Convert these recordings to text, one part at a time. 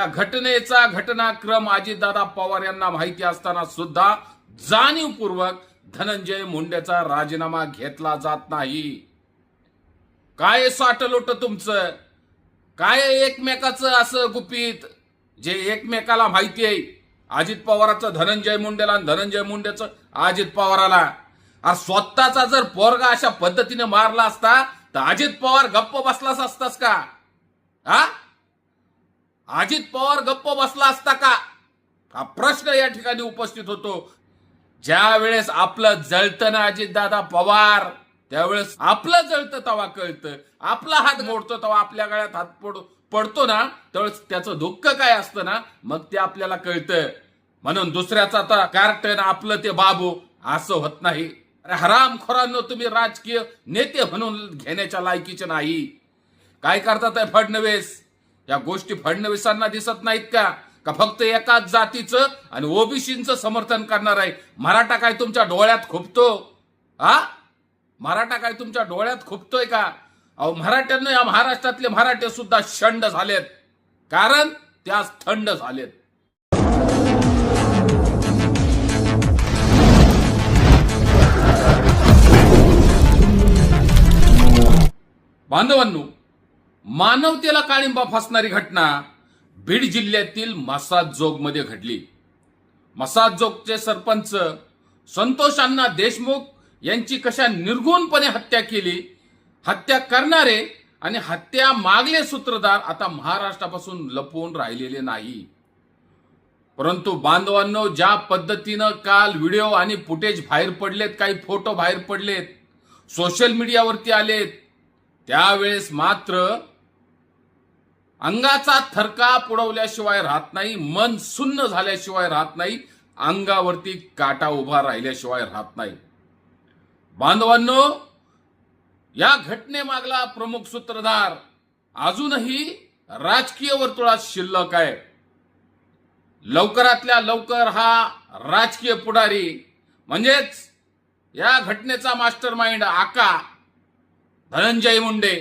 या घटनेचा घटनाक्रम अजितदादा पवार यांना माहिती असताना सुद्धा जाणीवपूर्वक धनंजय मुंडेचा राजीनामा घेतला जात नाही. काय साठलोट तुमचं? काय एकमेकाचं असं गुपित? जे एकमेकाला माहिती आहे अजित पवाराचं धनंजय मुंडेला आणि धनंजय मुंडेचं अजित पवाराला. अरे स्वतःचा जर पोरगा अशा पद्धतीने मारला असता तर अजित पवार गप्प बसलाच असतास का? हा अजित पवार गप्प बसला असता का? हा प्रश्न या ठिकाणी उपस्थित होतो. ज्या वेळेस आपलं जळतं ना अजितदादा पवार त्यावेळेस आपलं जळतं तेव्हा कळतं. आपला हात मोडतो तेव्हा आपल्या गळ्यात हात पड पडतो ना त्यावेळेस त्याचं दुःख काय असतं ना मग ते आपल्याला कळतं. म्हणून दुसऱ्याचा तर कार्टन आपलं ते बाबू असं होत नाही. अरे हरामखोरांनो तुम्ही राजकीय नेते म्हणून घेण्याच्या लायकीचे नाही. काय करतात फडणवीस? या गोष्टी फडणवीसांना दिसत नाहीत का? का फक्त एकाच जातीचं आणि ओबीसीचं समर्थन करणार आहे? मराठा काय तुमच्या डोळ्यात खुपतो? हा मराठा काय तुमच्या डोळ्यात खुपतोय का? अहो मराठ्यांना या महाराष्ट्रातले मराठे सुद्धा शंड झालेत. कारण त्यास थंड झालेत. बांधवांनो मानवतेला काळिंबा फासणारी घटना बीड जिल्ह्यातील मसाजोगमध्ये घडली. मसाजोगचे सरपंच संतोषांना देशमुख यांची कशा निर्गुणपणे हत्या केली हत्या करणारे आणि हत्या मागले सूत्रधार आता महाराष्ट्रापासून लपवून राहिलेले नाही. परंतु बांधवांनो ज्या पद्धतीनं काल व्हिडिओ आणि फुटेज बाहेर पडलेत काही फोटो बाहेर पडलेत सोशल मीडियावरती आलेत त्यावेळेस मात्र अंगाचा थरका पुडवल्याशिवाय राहत नाही मन सुन्न झाल्याशिवाय राहत नाही अंगावरती काटा उभा राहिल्याशिवाय राहत नाही. बांधवांनो या घटनेमागला प्रमुख सूत्रधार अजूनही राजकीय वर्तुळात शिल्लक आहे. लवकरातल्या लवकर हा राजकीय पुढारी म्हणजेच या घटनेचा मास्टर माइंड आका धनंजय मुंडे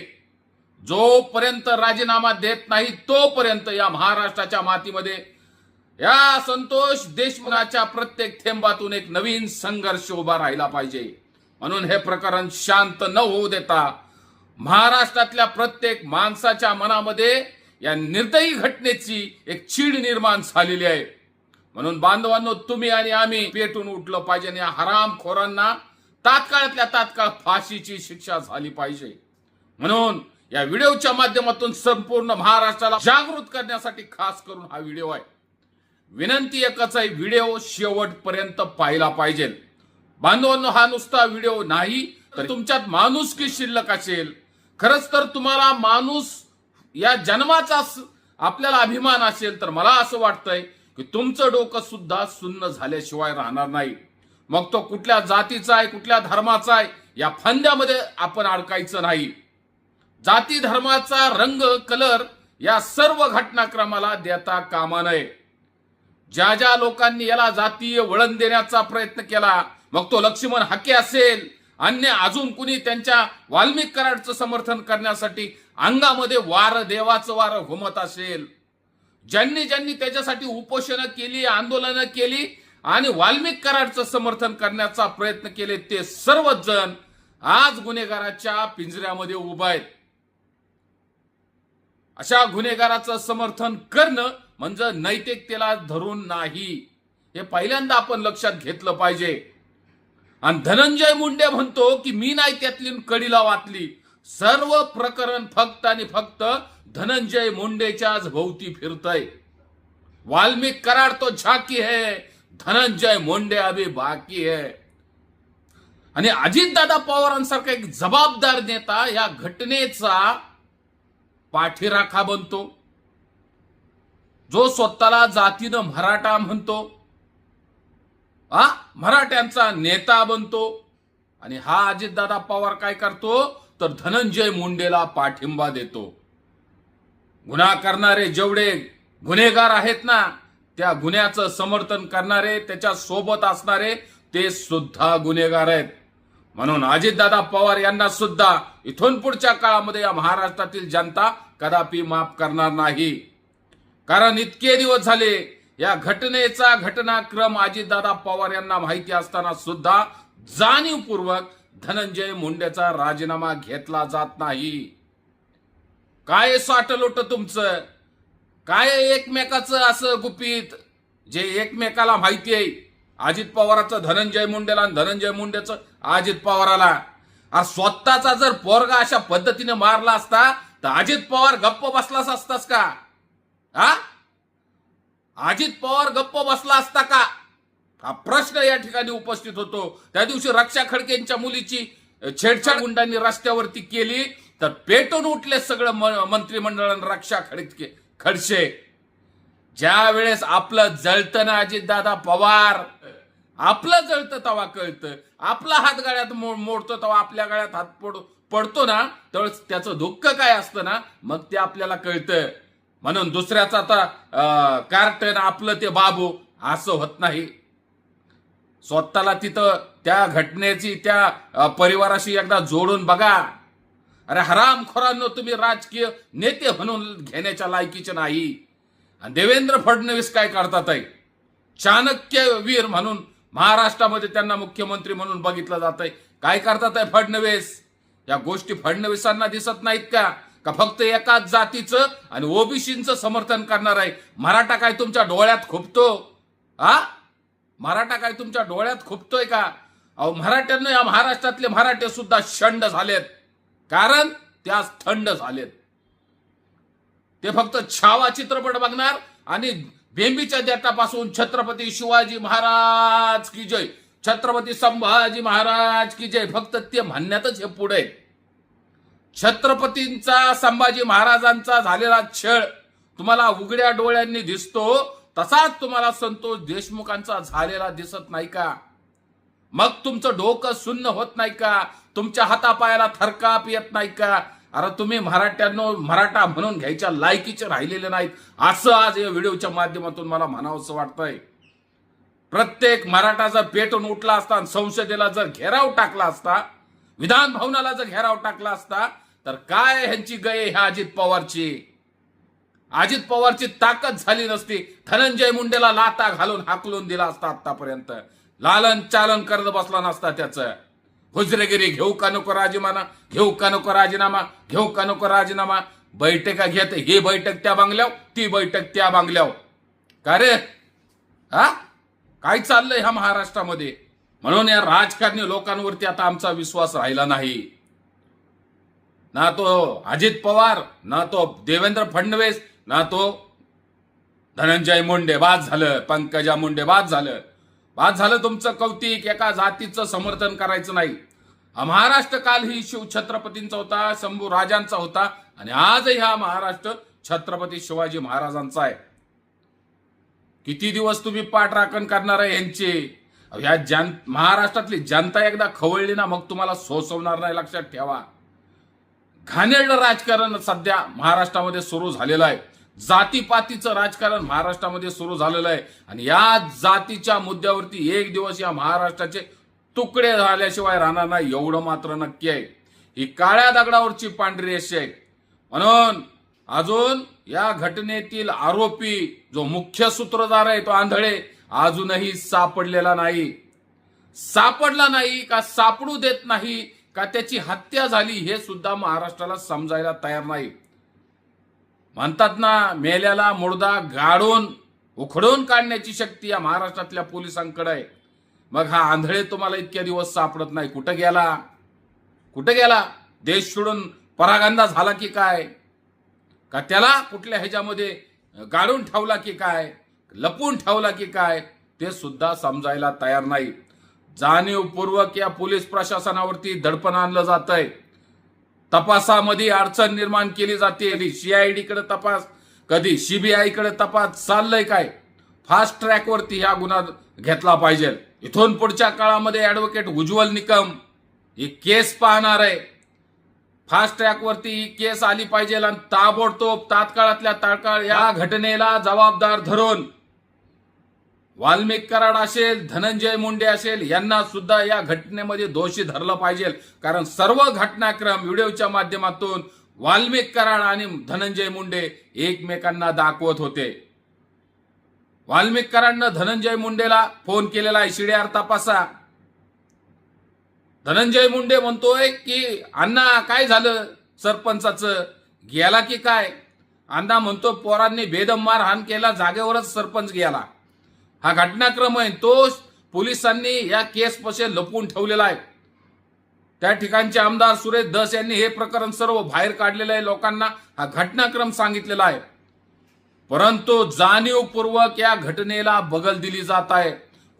जोपर्यंत राजीनामा देत नाही तोपर्यंत या महाराष्ट्राच्या मातीमध्ये या संतोष देशमुखाच्या प्रत्येक थेंबातून एक नवीन संघर्ष उभा राहिला पाहिजे. म्हणून हे प्रकरण शांत न होऊ देता महाराष्ट्रातल्या प्रत्येक माणसाच्या मनामध्ये या निर्दयी घटनेची एक चीड निर्माण झालेली आहे. म्हणून बांधवांनो तुम्ही आणि आम्ही पेटून उठलं पाहिजे आणि या हरामखोरांना तात्काळातल्या तात्काळ फाशीची शिक्षा झाली पाहिजे. म्हणून या व्हिडिओच्या माध्यमातून संपूर्ण महाराष्ट्राला जागृत करण्यासाठी खास करून हा व्हिडिओ आहे. विनंती एकच आहे व्हिडिओ शेवटपर्यंत पाहिला पाहिजे. बांधवांनो हा नुसता व्हिडिओ नाही तर तुमच्यात माणूस की शिल्लक असेल. खरंच तर तुम्हाला माणूस या जन्माचा आपल्याला अभिमान असेल तर मला असं वाटतंय की तुमचं डोकं सुद्धा सुन्न झाल्याशिवाय राहणार नाही. मग तो कुठल्या जातीचा आहे कुठल्या धर्माचा आहे या फंद्यामध्ये आपण अडकायचं नाही. जाती धर्माचा रंग कलर या सर्व घटनाक्रमाला देता कामा नये. ज्या ज्या लोकांनी याला जातीय वळण देण्याचा प्रयत्न केला मग तो लक्ष्मण हाके असेल. अन्य अजून कुणी त्यांच्या वाल्मिक कराडचं समर्थन करण्यासाठी अंगामध्ये वार देवाचं वार घुमत असेल. ज्यांनी ज्यांनी त्याच्यासाठी उपोषणं केली आंदोलनं केली आणि वाल्मिक कराडचं समर्थन करण्याचा प्रयत्न केले ते सर्वच जण आज गुन्हेगाराच्या पिंजऱ्यामध्ये उभा आहेत. अशा गुन्हेगाराचं समर्थन करणं म्हणजे नैतिकतेला धरून नाही. हे पहिल्यांदा आपण लक्षात घेतलं पाहिजे. आणि धनंजय मुंडे म्हणतो की मी नाही त्यातली कडीला वाचली सर्व प्रकरण फक्त आणि फक्त धनंजय मुंडेच्याच भोवती फिरतय. वाल्मिक कराड तो झाकी है. धनंजय मुंडे अभी बाकी आहे आणि अजितदादा पवारांसारखा एक जबाबदार नेता या घटनेचा पाठीराखा बनतो. जो स्वतःला जातीनं मराठा म्हणतो हा मराठ्यांचा नेता बनतो. आणि हा अजितदादा पवार काय करतो तर धनंजय मुंडेला पाठिंबा देतो. गुन्हा करणारे जेवढे गुन्हेगार आहेत ना त्या गुन्ह्याचं समर्थन करणारे त्याच्या सोबत असणारे ते सुद्धा गुन्हेगार आहेत. म्हणून अजितदादा पवार यांना सुद्धा इथून पुढच्या काळामध्ये या महाराष्ट्रातील जनता कदापि माफ करणार नाही. कारण इतके दिवस झाले या घटनेचा घटनाक्रम अजितदादा पवार यांना माहिती असताना सुद्धा जाणीवपूर्वक धनंजय मुंडेचा राजीनामा घेतला जात नाही. काय साठलोट तुमचं? काय एकमेकाचं असं गुपित? जे एकमेकाला माहिती आहे अजित पवाराचं धनंजय मुंडेला आणि धनंजय मुंडेचं अजित पवाराला. अरे स्वतःचा जर पोरगा अशा पद्धतीने मारला असता तर अजित पवार गप्प बसलाच असतास का? हा अजित पवार गप्प बसला असता का? हा प्रश्न या ठिकाणी उपस्थित होतो. त्या दिवशी रक्षा खडकेंच्या मुलीची छेडछाड गुंडांनी रस्त्यावरती केली तर पेटून उठले सगळं म- मंत्रिमंडळ रक्षा खडके. खडसे. ज्या वेळेस आपलं जळतं ना अजितदादा पवार आपलं जळतं तवा कळतं. आपला हात गाड्यात मो- मोडतो तेव्हा आपल्या गाड्यात हात पड पडतो ना तर त्याचं दुःख काय असतं ना मग ते आपल्याला कळतं. म्हणून दुसऱ्याचं आता कार्टन आपलं ते बाबू असं होत नाही. स्वतःला तिथं त्या घटनेची त्या परिवाराशी एकदा जोडून बघा. अरे हरामखोरांनो तुम्ही राजकीय नेते म्हणून घेण्याच्या लायकीचे नाही. आणि देवेंद्र फडणवीस काय करतात आहे चाणक्य वीर म्हणून महाराष्ट्रामध्ये त्यांना मुख्यमंत्री म्हणून बघितलं जात आहे काय करतात आहे फडणवीस? या गोष्टी फडणवीसांना दिसत नाहीत का? का फक्त एकाच जातीचं आणि ओबीसीचं समर्थन करणार आहे? मराठा काय तुमच्या डोळ्यात खुपतो? हा मराठा काय तुमच्या डोळ्यात खुपतोय का? अहो मराठ्यांना या महाराष्ट्रातले मराठे सुद्धा शंड झालेत. कारण त्या थंड झालेत. ते फक्त छावा चित्रपट बघणार आणि बेंबीच्या देटापासून छत्रपती शिवाजी महाराज की जय. छत्रपती संभाजी महाराज की जय. फक्त ते म्हणण्यातच हे पुढे. छत्रपतींचा संभाजी महाराजांचा झालेला छळ तुम्हाला उघड्या डोळ्यांनी दिसतो. तसाच तुम्हाला संतोष देशमुखांचा झालेला दिसत नाही का? मग तुमचं डोकं सुन्न होत नाही का? तुमच्या हातापायाला थरकाप येत नाही का? अरे तुम्ही मराठ्यांनो मराठा म्हणून घ्यायच्या लायकीचे राहिलेले नाहीत. असं आज या व्हिडिओच्या माध्यमातून मला म्हणावंसं वाटतंय. प्रत्येक मराठा जर पेटून उठला असता आणि संसदेला जर घेराव टाकला असता विधान भवनाला जर घेराव टाकला असता तर काय ह्यांची गय ह्या अजित पवारची? अजित पवारची ताकद झाली नसती. धनंजय मुंडेला लाता घालून हाकलून दिला असता आतापर्यंत लालन चालन करत बसला नसता त्याचं. हुजरेगिरी घेऊ का नको राजीनामा? घेऊ का नको राजीनामा? घेऊ का नको राजीनामा? बैठका घेत ही बैठक त्या बांगल्याव ती बैठक त्या बांगल्याव का रे? हा? काय चाललंय ह्या महाराष्ट्रामध्ये? म्हणून या राजकारणी लोकांवरती आता आमचा विश्वास राहिला नाही. ना तो अजित पवार ना तो देवेंद्र फडणवीस ना तो धनंजय मुंडे बाद झालं पंकजा मुंडे बाद झालं. बाद झालं तुमचं कौतिक एका जातीचं समर्थन करायचं नाही. महाराष्ट्र काल ही शिव छत्रपतींचा होता शंभू राजांचा होता आणि आजही हा महाराष्ट्र छत्रपती शिवाजी महाराजांचा आहे. किती दिवस तुम्ही पाठराखण करणार आहे यांचे? ह्या या जन महाराष्ट्रातली जनता एकदा खवळली ना मग तुम्हाला सोसवणार नाही लक्षात ठेवा. घाणेरडं राजकारण सध्या महाराष्ट्रामध्ये सुरू झालेलं आहे. जातीपातीचं राजकारण महाराष्ट्रामध्ये सुरू झालेलं आहे. आणि या जातीच्या मुद्द्यावरती एक दिवस या महाराष्ट्राचे तुकडे झाल्याशिवाय राहणार नाही एवढं मात्र नक्की आहे. ही काळ्या दगडावरची पांढरी रेषा आहे. म्हणून अजून या घटनेतील आरोपी जो मुख्य सूत्रधार आहे तो आंधळे अजूनही सापडलेला नाही. सापडला नाही का सापडू देत नाही का त्याची हत्या झाली हे सुद्धा महाराष्ट्राला समजायला तयार नाही. म्हणतात ना मेल्याला मुर्दा गाडून उखडून काढण्याची शक्ती या महाराष्ट्रातल्या पोलिसांकडे आहे. मग हा आंधळे तुम्हाला इतक्या दिवस सापडत नाही. कुठं गेला? कुठं गेला? देश सोडून परागंदा झाला की काय? का त्याला कुठल्या ह्याच्यामध्ये गाडून ठेवला की काय? लपून ठेवला की काय? ते सुद्धा समजायला तयार नाही. जाणीवपूर्वक या पोलीस प्रशासनावरती दडपण आणलं जात आहे तपासामध्ये अडचण निर्माण केली जाते. कधी सीआयडी कडे तपास कधी सीबीआयकडे तपास चाललंय काय? फास्ट ट्रॅकवरती ह्या हा गुन्हा घेतला पाहिजे. इथून पुढच्या काळामध्ये ऍडव्होकेट उज्ज्वल निकम ही केस पाहणार आहे. फास्ट ट्रॅकवरती ही केस आली पाहिजे आणि ताबडतोब तात्काळातल्या तात्काळ या घटनेला जबाबदार धरून वाल्मिक कराड असेल धनंजय मुंडे असेल यांना सुद्धा या घटनेमध्ये दोषी धरलं पाहिजे. कारण सर्व घटनाक्रम व्हिडिओच्या माध्यमातून वाल्मिक कराड आणि धनंजय मुंडे एकमेकांना दाखवत होते. वाल्मिक कराडनं धनंजय मुंडेला फोन केलेला आहे. शिड्यार तपासा. धनंजय मुंडे म्हणतोय की अण्णा काय झालं सरपंचाचं? गेला की काय? अण्णा म्हणतो पोरांनी बेदम मारहाण केला जागेवरच सरपंच गेला. हा घटनाक्रम आहे. तो पोलिसांनी या केस लपवून ठेवलेला आहे. त्या ठिकाणचे आमदार सुरेश दस यांनी हे प्रकरण सर्व बाहेर काढलेलं आहे. लोकांना हा घटनाक्रम सांगितलेला आहे. परंतु जाणीवपूर्वक या घटनेला बगल दिली जात आहे.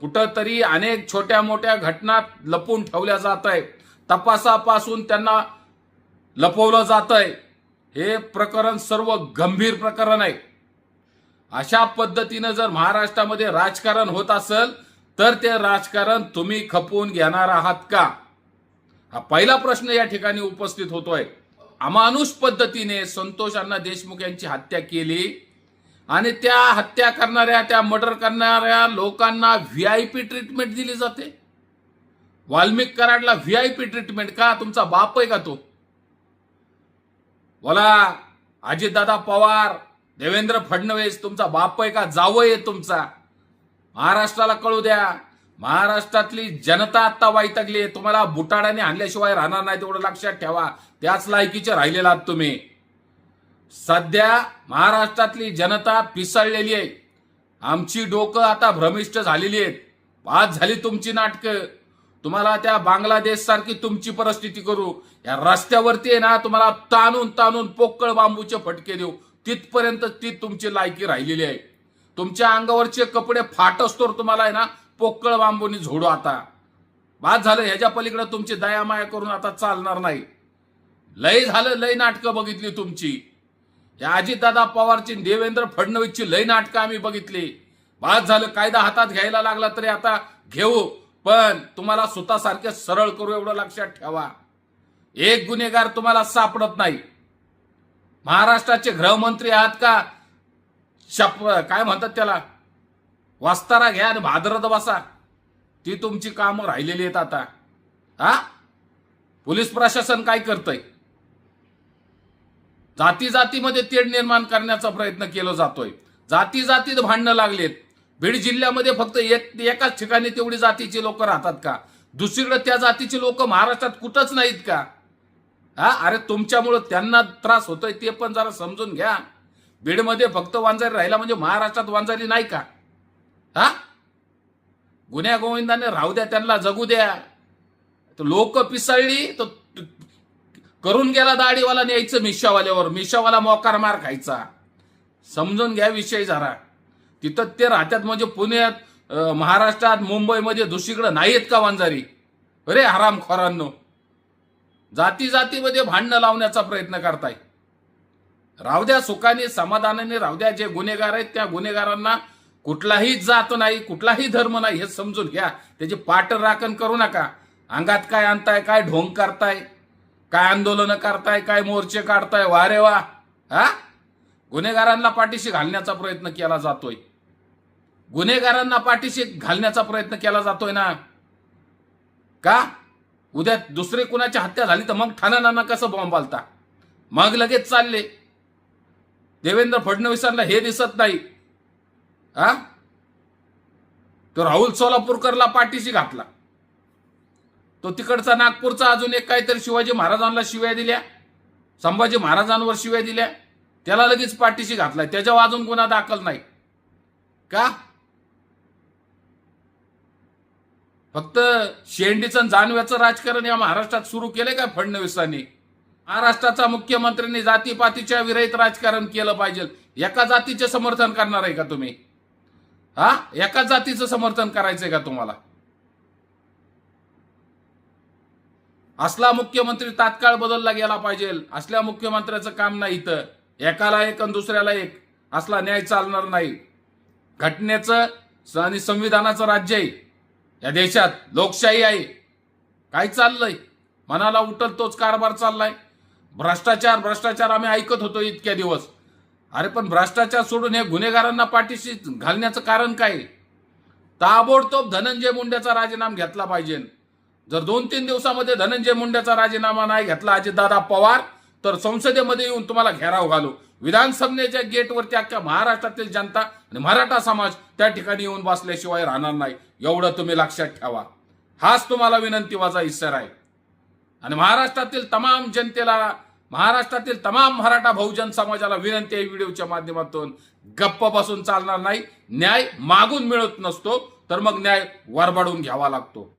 कुठंतरी अनेक छोट्या मोठ्या घटना लपवून ठेवल्या जात आहे. तपासापासून त्यांना लपवलं जात आहे. हे प्रकरण सर्व गंभीर प्रकरण आहे. अशा पद्धतीनं जर महाराष्ट्रामध्ये राजकारण होत असेल तर ते राजकारण तुम्ही खपवून घेणार आहात का? हा पहिला प्रश्न या ठिकाणी उपस्थित होतोय. अमानुष पद्धतीने संतोष अण्णा देशमुख यांची हत्या केली आणि त्या हत्या करणाऱ्या त्या मर्डर करणाऱ्या लोकांना व्ही आय पी ट्रीटमेंट दिली जाते. वाल्मिक कराडला व्ही आय पी ट्रीटमेंट का? तुमचा बाप आहे का तो? बोला अजितदादा पवार देवेंद्र फडणवीस तुमचा बाप आहे का? जावं आहे तुमचा. महाराष्ट्राला कळू द्या. महाराष्ट्रातली जनता आता वैतागली आहे. तुम्हाला बुटाडाने आणल्याशिवाय राहणार नाही तेवढं लक्षात ठेवा. त्याच लायकीचे राहिलेला आहात तुम्ही. सध्या महाराष्ट्रातली जनता पिसळलेली आहे. आमची डोकं आता भ्रमिष्ट झालेली आहेत. आज झाली तुमची नाटकं. तुम्हाला त्या बांगलादेश सारखी तुमची परिस्थिती करू. या रस्त्यावरती आहे ना तुम्हाला ताणून ताणून पोकळ बांबूचे फटके देऊ. तिथपर्यंत ती तुमची लायकी राहिलेली आहे. तुमच्या अंगावरचे कपडे फाटस्तोर तुम्हाला आहे ना पोकळ बांबूनी झोडू आता. बाद झालं ह्याच्या पलीकडे तुमची दयामाया करून आता चालणार नाही. लय झालं लय नाटकं बघितली तुमची. या अजितदादा पवारची देवेंद्र फडणवीसची लय नाटकं आम्ही बघितली. बाद झालं कायदा हातात घ्यायला लागला तरी आता घेऊ. पण तुम्हाला स्वतःसारखे सरळ करू एवढं लक्षात ठेवा. एक गुन्हेगार तुम्हाला सापडत नाही. महाराष्ट्राचे गृहमंत्री आहात का? शप काय म्हणतात त्याला? वास्तारा घ्या आणि भाद्रत बसा. ती तुमची कामं राहिलेली आहेत आता. हा? पोलीस प्रशासन काय करतंय? जाती जातीमध्ये तेढ निर्माण करण्याचा प्रयत्न केला जातोय. जाती जातीत भांडणं लागलेत. बीड जिल्ह्यामध्ये फक्त एक एकाच ठिकाणी तेवढी जातीची लोक राहतात का? दुसरीकडे त्या जातीची लोक महाराष्ट्रात कुठंच नाहीत का? हा? अरे तुमच्यामुळं त्यांना त्रास होतोय ते पण जरा समजून घ्या. बीडमध्ये फक्त वांजारी राहिला म्हणजे महाराष्ट्रात वांजारी नाही का? हा? गुन्ह्या गोविंदाने राहू द्या त्यांना जगू द्या. लोक पिसळली तर करून गेला दाढीवाला न्यायचं मिशावाल्यावर. मिशावाला मोकार मार खायचा. समजून घ्या विषय जरा. तिथं ते राहतात म्हणजे पुण्यात महाराष्ट्रात मुंबईमध्ये दुसरीकडे नाहीत का वांजारी? अरे हराम खोरांनो जाती जातीमध्ये भांडणं लावण्याचा प्रयत्न करताय. राहू द्या सुखाने समाधानाने राहू द्या जे गुन्हेगार आहेत त्या गुन्हेगारांना कुठलाही जात नाही कुठलाही धर्म नाही हे समजून घ्या. त्याची पाठ राखण करू नका. अंगात काय आणताय काय ढोंग करताय काय आंदोलन करताय काय मोर्चे काढताय वा रे वा. हा? गुन्हेगारांना पाठीशी घालण्याचा प्रयत्न केला जातोय. गुन्हेगारांना पाठीशी घालण्याचा प्रयत्न केला जातोय ना? का? उद्या दुसरी कुणाची हत्या झाली तर मग ठाण्याना कसं बॉम्ब आलता मग लगेच चालले. देवेंद्र फडणवीसांना हे दिसत नाही. हा तो राहुल सोलापूरकरला पाठीशी घातला. तो तिकडचा नागपूरचा अजून एक काहीतरी शिवाजी महाराजांना शिव्या दिल्या. संभाजी महाराजांवर शिव्या दिल्या. त्याला लगेच पाठीशी घातलाय त्याच्यावर अजून गुन्हा दाखल नाही. का? फक्त शेंडीचं जानव्याचं राजकारण या महाराष्ट्रात सुरू केलंय का फडणवीसांनी? महाराष्ट्राचा मुख्यमंत्र्यांनी जातीपातीच्या विरहित राजकारण केलं पाहिजे. एका जातीचे समर्थन करणार आहे का तुम्ही? हा? एका जातीचं समर्थन करायचंय का तुम्हाला? असला मुख्यमंत्री तात्काळ बदलला गेला पाहिजे. असल्या मुख्यमंत्र्याचं काम नाही इथं. एकाला एक आणि दुसऱ्याला एक. असला न्याय चालणार नाही. घटनेचं आणि संविधानाचं राज्य आहे. या देशात लोकशाही आहे. काय चाललंय? मनाला उठल तोच कारभार चाललाय. भ्रष्टाचार भ्रष्टाचार आम्ही ऐकत होतो इतक्या दिवस. अरे पण भ्रष्टाचार सोडून हे गुन्हेगारांना पाठीशी घालण्याचं कारण काय? ताबोडतोब धनंजय मुंडेचा राजीनामा घेतला पाहिजे. जर दोन तीन दिवसामध्ये धनंजय मुंडेचा राजीनामा नाही घेतला अजितदादा पवार तर संसदेमध्ये येऊन तुम्हाला घेराव घालू. विधानसभेच्या गेटवरती अख्ख्या महाराष्ट्रातील जनता आणि मराठा समाज त्या ठिकाणी येऊन बसल्याशिवाय राहणार नाही. एवढं तुम्ही लक्षात ठेवा. हाच तुम्हाला विनंती विनंतीवाचा इशारा आहे. आणि महाराष्ट्रातील तमाम जनतेला महाराष्ट्रातील तमाम मराठा बहुजन समाजाला विनंती आहे व्हिडिओच्या माध्यमातून. गप्प बसून चालणार नाही. न्याय मागून मिळत नसतो तर मग न्याय वरबाडून घ्यावा लागतो.